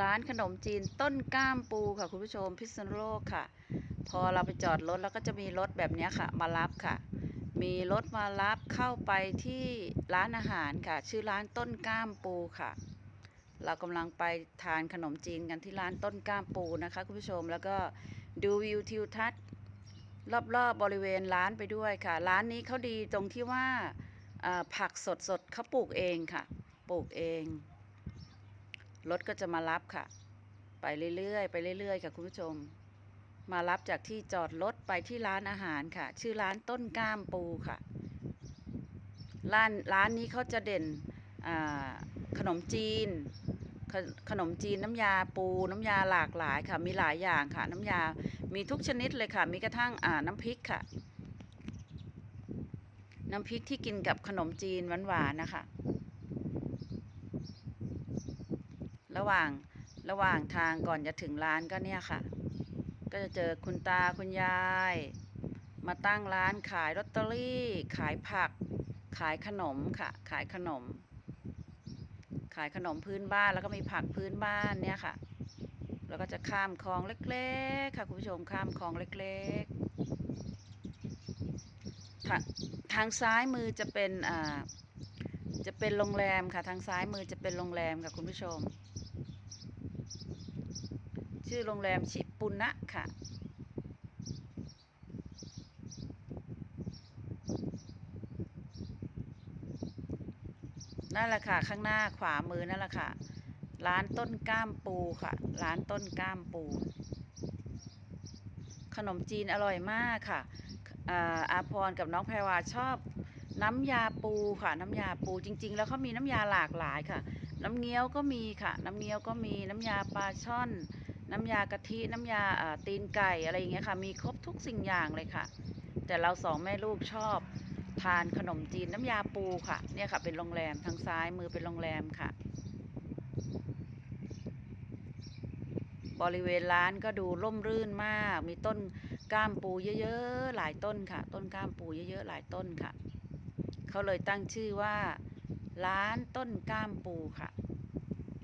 ร้านขนมจีนต้นก้ามปูค่ะคุณผู้ชมพิษณุโลกค่ะ พอเราไปจอดรถแล้วก็จะมีรถแบบนี้ค่ะ มารับค่ะ มีรถมารับเข้าไปที่ร้านอาหารค่ะ ชื่อร้านต้นก้ามปูค่ะ เรากำลังไปทานขนมจีนกันที่ร้านต้นก้ามปูนะคะคุณผู้ชมแล้วก็ดูวิวทิวทัศน์รอบๆบบริเวณร้านไปด้วยค่ะ ร้านนี้เขาดีตรงที่ว่าอ่าผักสดๆเขาปลูกเองค่ะ ปลูกเอง รถก็จะมารับค่ะ ไปเรื่อยๆ ไปเรื่อยๆ ค่ะคุณผู้ชม มารับจากที่จอดรถไปที่ร้านอาหารค่ะ ชื่อร้านต้นกล้ามปูค่ะ ร้านร้านนี้เขาจะเด่นขนมจีนขขนมจีนน้ำยาปูน้ำยาหลากหลายค่ะ มีหลายอย่างค่ะ น้ำยา มีทุกชนิดเลยค่ะ มีกระทั่งน้ำพริกค่ะ น้ำพริกที่กินกับขนมจีนหวานๆนะคะ ระ หว่างระหว่างทางก่อนจะถึงร้านก็เนี่ยค่ะ ก็จะเจอคุณตาคุณยาย มาตั้งร้านขายลอตเตอรี่ ขายผัก ขายขนมค่ะ ขายขนม ขายขนมพื้นบ้านแล้วก็มีผักพื้นบ้านเนี่ยค่ะ แล้วก็จะข้ามคลองเล็ก ๆ ค่ะคุณผู้ชมข้ามคลองเล็ก ๆ ทาทางซ้ายมือจะเป็นอ่าจะเป็นโรงแรมค่ะทางซ้ายมือจะเป็นโรงแรมค่ะคุณผู้ชม ชื่อโรงแรมชิปุนะค่ะ นั่นแหละค่ะ ข้างหน้าขวามือนั่นแหละค่ะ ร้านต้นก้ามปูค่ะ ร้านต้นก้ามปู ขนมจีนอร่อยมากค่ะอ่าอาพรกับน้องแพรวาชอบน้ำยาปูค่ะ น้ำยาปูจริง ๆ แล้วเขามีน้ำยาหลากหลายค่ะ น้ำเงี้ยวก็มีค่ะ น้ำเงี้ยวก็มีน้ำยาปลาช่อน น้ำยากะทิน้ำยาตีนไก่อะไรอย่างเงี้ยค่ะ มีครบทุกสิ่งอย่างเลยค่ะ แต่เราสองแม่ลูกชอบทานขนมจีนน้ำยาปูค่ะ เนี่ยค่ะเป็นโรงแรมทางซ้ายมือเป็นโรงแรมค่ะ บริเวณร้านก็ดูร่มรื่นมาก มีต้นก้ามปูเยอะๆหลายต้นค่ะ ต้นก้ามปูเยอะๆหลายต้นค่ะ เขาเลยตั้งชื่อว่า ร้านต้นก้ามปูค่ะ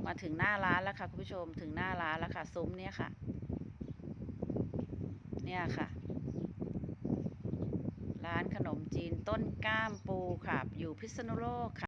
มาถึงหน้าร้านแล้วค่ะคุณผู้ชมถึงหน้าร้านแล้วค่ะซุ้มเนี่ยค่ะ เนี่ยค่ะ ร้านขนมจีนต้นก้ามปูค่ะ อยู่พิษณุโลกค่ะ